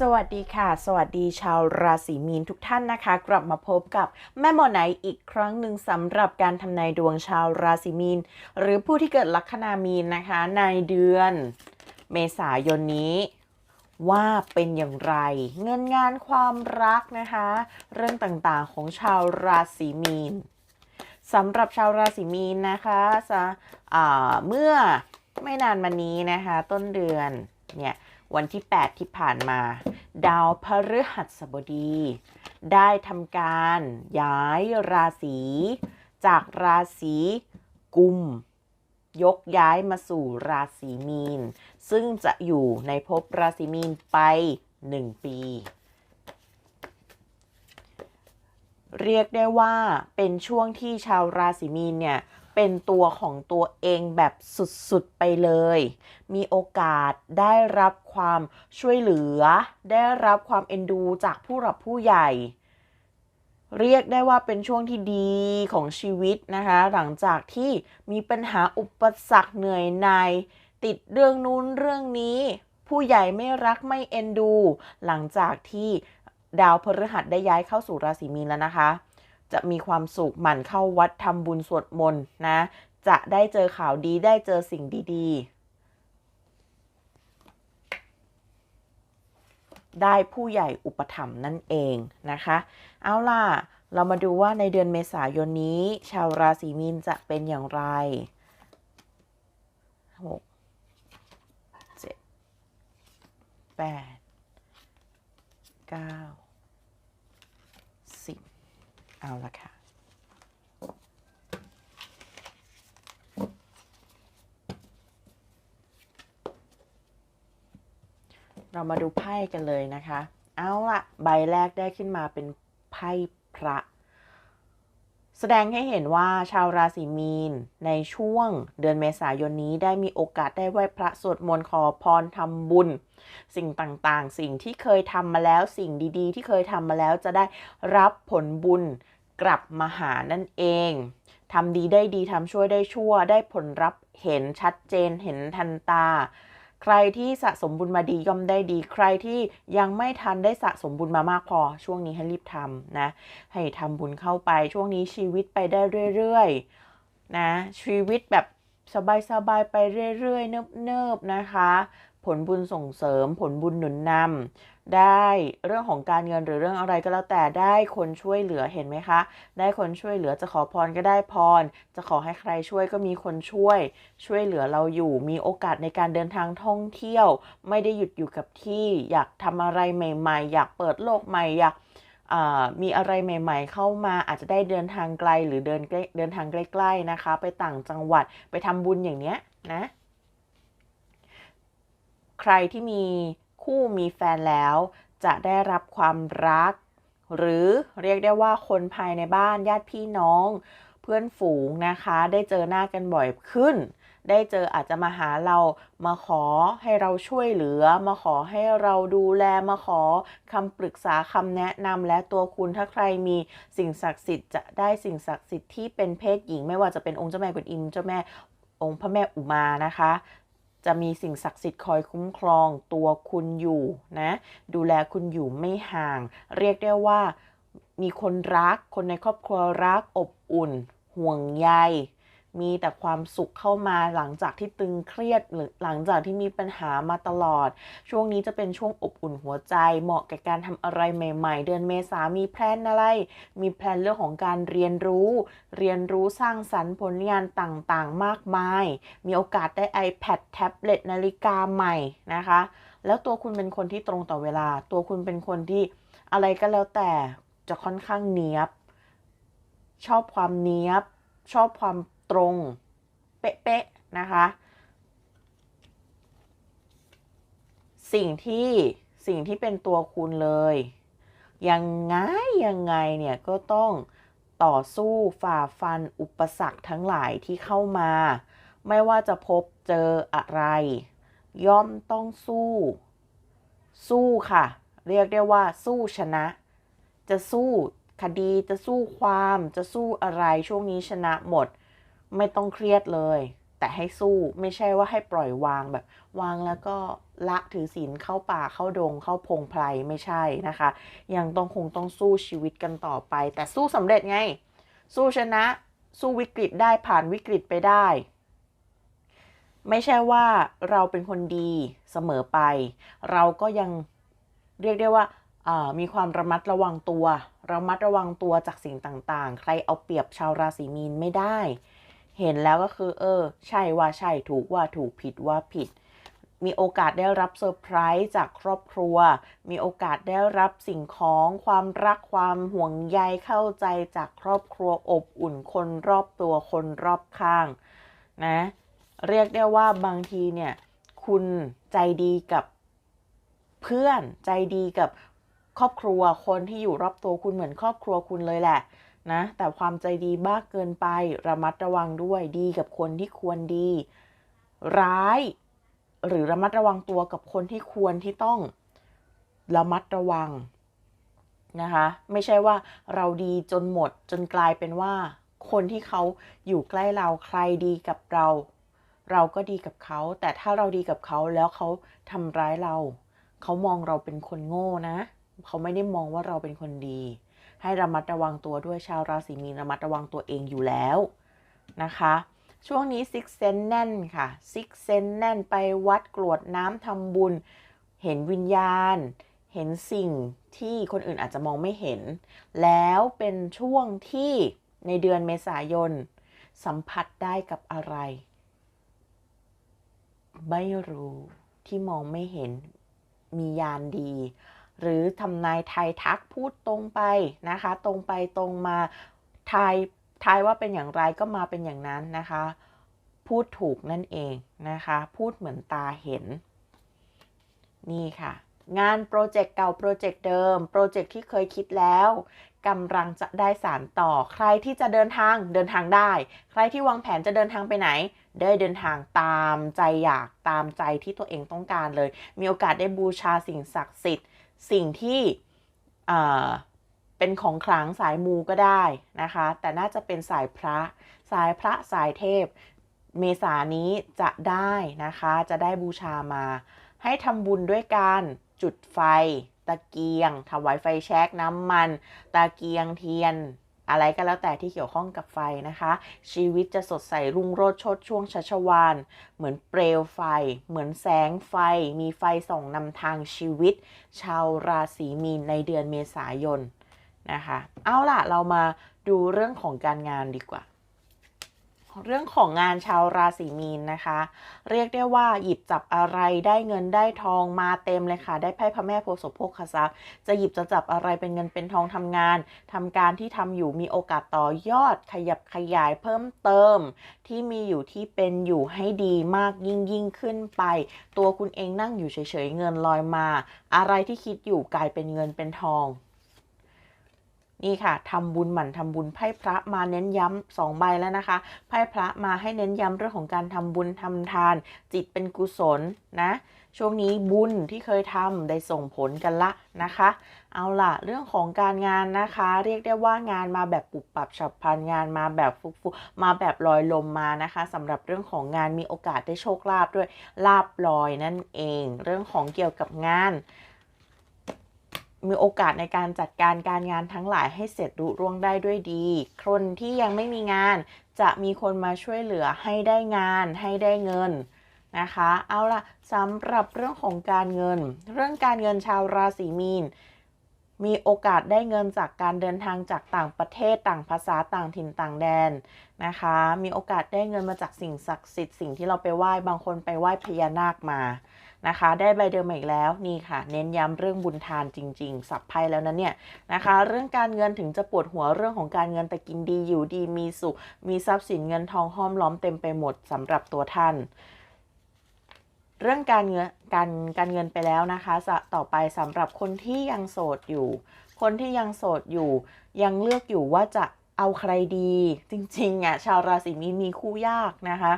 สวัสดีค่ะ สวัสดีชาวราศีมีนทุกท่านนะคะ กลับมาพบกับแม่หมอไหนอีกครั้งหนึ่งสำหรับการทำนายดวงชาวราศีมีน หรือผู้ที่เกิดลัคนามีนนะคะ ในเดือน เมษายนนี้ว่าเป็นอย่างไร เงินงานความรักนะคะ เรื่องต่างๆของชาวราศีมีน สำหรับชาวราศีมีนนะคะจะเมื่อไม่นานมานี้นะคะ ต้นเดือนเนี่ยวันที่ 8 ที่ผ่านมา ดาวพฤหัสบดี ได้ทำการย้ายราศีจากราศีกุม ยกย้ายมาสู่ราศีมีน ซึ่งจะอยู่ในภพราศีมีนไป 1 ปี เรียกได้ว่าเป็นช่วงที่ชาวราศีมีนเนี่ยเป็นตัวของตัวเองแบบสุดๆไปเลย มีโอกาสได้รับความช่วยเหลือ ได้รับความเอ็นดูจากผู้หลักผู้ใหญ่ เรียกได้ว่าเป็นช่วงที่ดีของชีวิตนะคะ หลังจากที่มีปัญหาอุปสรรคเหนื่อยหน่ายติดเรื่องนู้นเรื่องนี้ ผู้ใหญ่ไม่รักไม่เอ็นดู หลังจากที่ ดาวพฤหัสได้ย้ายเข้าสู่ราศีมีนแล้วนะคะ จะมีความสุขหมั่นเข้าวัดทำบุญสวดมนต์นะ จะได้เจอข่าวดีได้เจอสิ่งดีๆ ได้ผู้ใหญ่อุปถัมภ์นั่นเองนะคะ เอาล่ะ เรามาดูว่าในเดือนเมษายนนี้ ชาวราศีมีนจะเป็นอย่างไรหกเจ็ดแปด เก้าสิบเอาละค่ะ เรามาดูไพ่กันเลยนะคะ เอาละใบแรกได้ขึ้นมาเป็นไพ่ แสดงให้เห็นว่าชาวราศีมีน ในช่วงเดือนเมษายนนี้ได้มีโอกาสได้ไหว้พระสวดมนต์ขอพรทำบุญ สิ่งต่างๆ สิ่งที่เคยทำมาแล้วสิ่งดีๆ ที่เคยทำมาแล้วจะได้รับผลบุญกลับมาหานั่นเองทำดีได้ดีทำชั่วได้ชั่ว ได้ผลรับเห็นชัดเจนเห็นทันตา ใครที่สะสมบุญมาดีย่อมได้ดี ใครที่ยังไม่ทันได้สะสมบุญมามากพอ ช่วงนี้ให้รีบทำนะ ให้ทำบุญเข้าไป ช่วงนี้ชีวิตไปได้เรื่อยๆ นะ ชีวิตแบบสบายๆ ไปเรื่อยๆ เนิบๆ นะคะ ผลบุญส่งเสริม ผลบุญหนุนนำ ได้เรื่องของการเงินหรือเรื่องอะไรก็แล้วแต่ได้คนช่วยเหลือเห็นไหมคะ ได้คนช่วยเหลือจะขอพรก็ได้พร จะขอให้ใครช่วยก็มีคนช่วย ช่วยเหลือเราอยู่ มีโอกาสในการเดินทางท่องเที่ยว ไม่ได้หยุดอยู่กับที่ อยากทำอะไรใหม่ ๆ อยากเปิดโลกใหม่อยากมีอะไรใหม่ ๆ เข้ามาอาจจะได้เดินทางไกลหรือเดินเดินทางใกล้ๆนะคะ ไปต่างจังหวัดไปทำบุญอย่างเนี้ยนะ ใครที่มี คู่มีแฟนแล้ว จะได้รับความรัก หรือเรียกได้ว่าคนภายในบ้านญาติพี่น้อง เพื่อนฝูงนะคะ ได้เจอหน้ากันบ่อยขึ้น ได้เจออาจจะมาหาเรามาขอให้เราช่วยเหลือ มาขอให้เราดูแลมาขอคำปรึกษาคำแนะนำและตัวคุณถ้าใครมีสิ่งศักดิ์สิทธิ์จะได้สิ่งศักดิ์สิทธิ์ที่เป็นเพศหญิง ไม่ว่าจะเป็นองค์เจ้าแม่กวนอิมเจ้าแม่องค์พระแม่อุมานะคะ จะมีสิ่งศักดิ์สิทธิ์คอยคุ้มครองตัวคุณอยู่นะ ดูแลคุณอยู่ไม่ห่าง เรียกได้ว่ามีคนรัก คนในครอบครัวรักอบอุ่น ห่วงใย มีแต่ความสุขเข้ามาหลังจากที่ตึงเครียดหรือหลังจากที่มีปัญหามาตลอด ช่วงนี้จะเป็นช่วงอบอุ่นหัวใจ เหมาะกับการทำอะไรใหม่ๆ เดือนเมษามีแพลนอะไร มีแพลนเรื่องของการเรียนรู้ เรียนรู้สร้างสรรค์ผลงานต่างๆ มากมาย มีโอกาสได้ iPad แท็บเล็ตนาฬิกาใหม่นะคะ แล้วตัวคุณเป็นคนที่ตรงต่อเวลา ตัวคุณเป็นคนที่อะไรก็แล้วแต่จะค่อนข้างเนียบ ชอบความเนียบ ชอบความ ตรงเป๊ะๆนะคะ สิ่งที่สิ่งที่เป็นตัวคุณเลย ยังไง ยังไงเนี่ย ก็ต้องต่อสู้ฝ่าฟันอุปสรรคทั้งหลายที่เข้ามา ไม่ว่าจะพบเจออะไร ย่อมต้องสู้ สู้ค่ะ เรียกได้ว่าสู้ชนะ จะสู้คดีจะสู้ความจะสู้อะไรช่วงนี้ชนะหมด ไม่ต้องเครียดเลย แต่ให้สู้ไม่ใช่ว่าให้ปล่อยวางแบบ วางแล้วก็ละถือศีลเข้าป่าเข้าดง เข้าพงไพรไม่ใช่นะคะ ยังต้องคงต้องสู้ชีวิตกันต่อไป แต่สู้สำเร็จไง สู้ชนะ สู้วิกฤตได้ผ่านวิกฤตไปได้ ไม่ใช่ว่าเราเป็นคนดีเสมอไป เราก็ยังเรียกได้ว่ามีความระมัดระวังตัว ระมัดระวังตัวจากสิ่งต่างๆ ใครเอาเปรียบชาวราศีมีนไม่ได้ เห็นแล้วก็คือ เออ ใช่ว่าใช่ถูกว่าถูกผิดว่าผิด มีโอกาสได้รับเซอร์ไพรส์จากครอบครัว มีโอกาสได้รับสิ่งของความรักความห่วงใยเข้าใจจากครอบครัวอบอุ่นคนรอบตัวคนรอบข้าง นะ เรียกได้ว่าบางทีเนี่ย คุณใจดีกับเพื่อนใจดีกับครอบครัวคนที่อยู่รอบตัวคุณเหมือนครอบครัวคุณเลยแหละ นะ แต่ความใจดีมากเกินไประมัดระวังด้วยดีกับคนที่ควรดี ร้าย หรือระมัดระวังตัวกับคนที่ควรที่ต้องระมัดระวังนะคะไม่ใช่ว่าเราดีจนหมดจนกลายเป็นว่า คนที่เขาอยู่ใกล้เราใครดีกับเรา เราก็ดีกับเขา แต่ถ้าเราดีกับเขาแล้วเขาทำร้ายเรา เขามองเราเป็นคนโง่นะ เขาไม่ได้มองว่าเราเป็นคนดี ให้ระมัดระวังตัวด้วยชาวราศีมีนระมัดระวังตัวเองอยู่แล้วนะคะ ช่วงนี้ซิกเซนแน่นค่ะซิกเซนแน่นไปวัดกรวดน้ำทำบุญ เห็นวิญญาณ เห็นสิ่งที่คนอื่นอาจจะมองไม่เห็น แล้วเป็นช่วงที่ในเดือนเมษายน สัมผัสได้กับอะไร ไม่รู้ที่มองไม่เห็นมียานดี หรือทำนายไทยทักพูดตรงไปนะคะ ตรงไปตรงมาทายทายว่าเป็นอย่างไรก็มาเป็นอย่างนั้นนะคะ พูดถูกนั่นเองนะคะ พูดเหมือนตาเห็น นี่ค่ะ งานโปรเจกต์เก่าโปรเจกต์เดิม โปรเจกต์ที่เคยคิดแล้วกำลังจะได้สารต่อ ใครที่จะเดินทางเดินทางได้ ใครที่วางแผนจะเดินทางไปไหน ได้เดินทางตามใจอยากตามใจที่ตัวเองต้องการเลย มีโอกาสได้บูชาสิ่งศักดิ์สิทธิ์ สิ่งที่เป็นของขลังสายมูก็ได้นะคะ แต่น่าจะเป็นสายพระ สายพระสายเทพ เมษานี้จะได้นะคะ จะได้บูชามา ให้ทำบุญด้วยการจุดไฟ ตะเกียงถวายไฟแช็กน้ำมัน ตะเกียงเทียน อะไรก็แล้วแต่ที่เกี่ยวข้องกับไฟนะคะ ชีวิตจะสดใสรุ่งโรจน์ชดช่วงชัชวานเหมือนเปลวไฟ เหมือนแสงไฟ มีไฟส่องนำทางชีวิต ชาวราศีมีนในเดือนเมษายนนะคะ เอาล่ะเรามาดูเรื่องของการงานดีกว่า เรื่องของงานชาวราศีมีนนะคะ เรียกได้ว่าหยิบจับอะไรได้เงินได้ทองมาเต็มเลยค่ะ ได้ไพ่พระแม่โพธิ์ศพโภคทรัพย์จะหยิบจะจับอะไรเป็นเงินเป็นทองทำงานทำการที่ทำอยู่มีโอกาสต่อยอดขยับขยายเพิ่มเติม ที่มีอยู่ที่เป็นอยู่ให้ดีมากยิ่งยิ่งขึ้นไป ตัวคุณเองนั่งอยู่เฉยๆเงินลอยมา อะไรที่คิดอยู่กลายเป็นเงินเป็นทอง นี่ค่ะทำบุญหมั่นทำบุญไพ่พระมาเน้นย้ำสองใบแล้วนะคะไพ่พระมาให้เน้นย้ำเรื่องของการทำบุญทำทาน จิตเป็นกุศลนะ ช่วงนี้บุญที่เคยทำได้ส่งผลกันละนะคะ เอาล่ะ เรื่องของการงานนะคะ เรียกได้ว่างานมาแบบปุบปับฉับพลันงานมาแบบฟุกฟุมาแบบลอยลมมานะคะสำหรับเรื่องของงานมีโอกาสได้โชคลาภด้วยลาบลอยนั่นเอง เรื่องของเกี่ยวกับงาน มีโอกาสในการจัดการการงานทั้งหลายให้เสร็จรุร่วงได้ด้วยดี คนที่ยังไม่มีงานจะมีคนมาช่วยเหลือให้ได้งานให้ได้เงินนะคะ เอาล่ะสำหรับเรื่องของการเงิน เรื่องการเงินชาวราศีมีน มีโอกาสได้เงินจากการเดินทางจากต่างประเทศต่างภาษาต่างถิ่นต่างแดนนะคะ มีโอกาสได้เงินมาจากสิ่งศักดิ์สิทธิ์สิ่งที่เราไปไหว้บางคนไปไหว้พญานาคมานะคะ ได้ใบเดิมอีกแล้วนี่ค่ะ เน้นย้ำเรื่องบุญทานจริง ๆ สับไพ่แล้วนะเนี่ยนะคะ เรื่องการเงินถึงจะปวดหัวเรื่องของการเงินแต่กินดีอยู่ดีมีสุข มีทรัพย์สินเงินทองห้อมล้อมเต็มไปหมดสำหรับตัวท่าน เรื่องการเงินการการเงินไปแล้วนะคะต่อไปสำหรับคนที่ยังโสดอยู่ คนที่ยังโสดอยู่ ยังเลือกอยู่ว่าจะเอาใครดี จริงๆอะชาวราศีมีมีคู่ยากนะคะ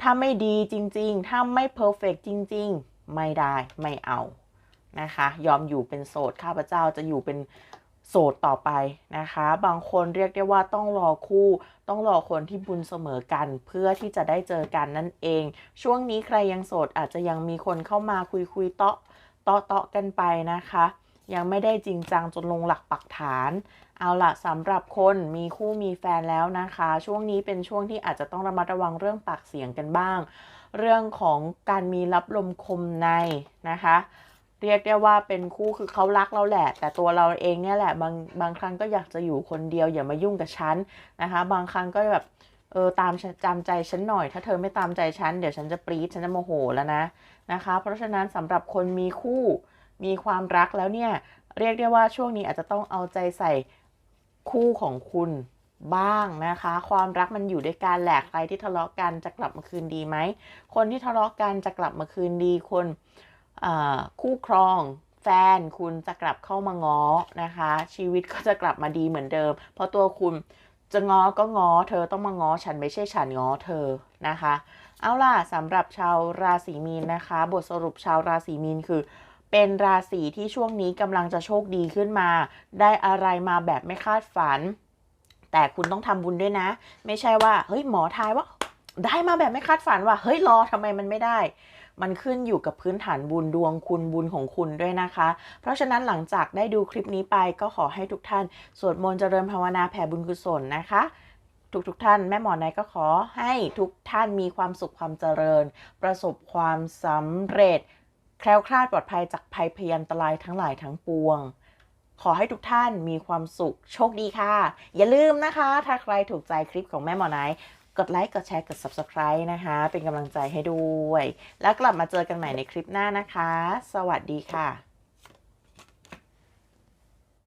ถ้าไม่ดีจริง ๆ ถ้าไม่เพอร์เฟกจริง ๆ ไม่ได้ไม่เอานะคะ ยอมอยู่เป็นโสดข้าพเจ้าจะอยู่เป็น โสดต่อไปนะคะ บางคนเรียกได้ว่าต้องรอคู่ ต้องรอคนที่บุญเสมอกัน เพื่อที่จะได้เจอกันนั่นเอง ช่วงนี้ใครยังโสดอาจจะยังมีคนเข้ามาคุยคุยเตาะเตาะเตาะกันไปนะคะ ยังไม่ได้จริงจังจนลงหลักปักฐาน เอาล่ะสำหรับคนมีคู่มีแฟนแล้วนะคะ ช่วงนี้เป็นช่วงที่อาจจะต้องระมัดระวังเรื่องปากเสียงกันบ้าง เรื่องของการมีรับลมคมในนะคะ เรียกได้ว่าเป็นคู่คือเขารักเราแหละ แต่ตัวเราเองเนี่ยแหละบางบางครั้งก็อยากจะอยู่คนเดียวอย่ามายุ่งกับฉันนะคะ บางครั้งก็แบบเออตามจำใจฉันหน่อย ถ้าเธอไม่ตามใจฉันเดี๋ยวฉันจะปรี๊ดฉันจะโมโหแล้วนะนะคะ เพราะฉะนั้นสำหรับคนมีคู่มีความรักแล้วเนี่ยเรียกได้ว่าช่วงนี้อาจจะต้องเอาใจใส่คู่ของคุณบ้างนะคะ ความรักมันอยู่ด้วยกันแหละใครที่ทะเลาะกันจะกลับมาคืนดีไหมคนที่ทะเลาะกันจะกลับมาคืนดีคน คู่ครองแฟนคุณจะกลับเข้ามาง้อนะคะ ชีวิตก็จะกลับมาดีเหมือนเดิม เพราะตัวคุณจะง้อก็ง้อเธอต้องมาง้อฉันไม่ใช่ฉันง้อเธอนะคะ เอาล่ะสำหรับชาวราศีมีนนะคะ บทสรุปชาวราศีมีนคือเป็นราศีที่ช่วงนี้กำลังจะโชคดีขึ้นมา ได้อะไรมาแบบไม่คาดฝัน แต่คุณต้องทำบุญด้วยนะ ไม่ใช่ว่า เฮ้ยหมอทายว่า ได้มาแบบไม่คาดฝันว่า เฮ้ยรอทำไมมันไม่ได้ มันขึ้นอยู่กับพื้นฐานบุญดวงคุณบุญของคุณด้วยนะคะ เพราะฉะนั้นหลังจากได้ดูคลิปนี้ไปก็ขอให้ทุกท่าน สวดมนต์เจริญภาวนาแผ่บุญกุศลนะคะทุกๆทท่านแม่หมอนายก็ขอให้ทุกท่านมีความสุขความเจริญ ประสบความสำเร็จ แคล้วคลาดปลอดภัยจากภัยพยันตรายทั้งหลายทั้งปวง ขอให้ทุกท่านมีความสุขโชคดีค่ะ อย่าลืมนะคะ ถ้าใครถูกใจคลิปของแม่หมอนาย กดไลค์กดแชร์กด subscribe นะคะ เป็นกำลังใจให้ด้วย แล้วกลับมาเจอกันใหม่ในคลิปหน้านะคะ สวัสดีค่ะ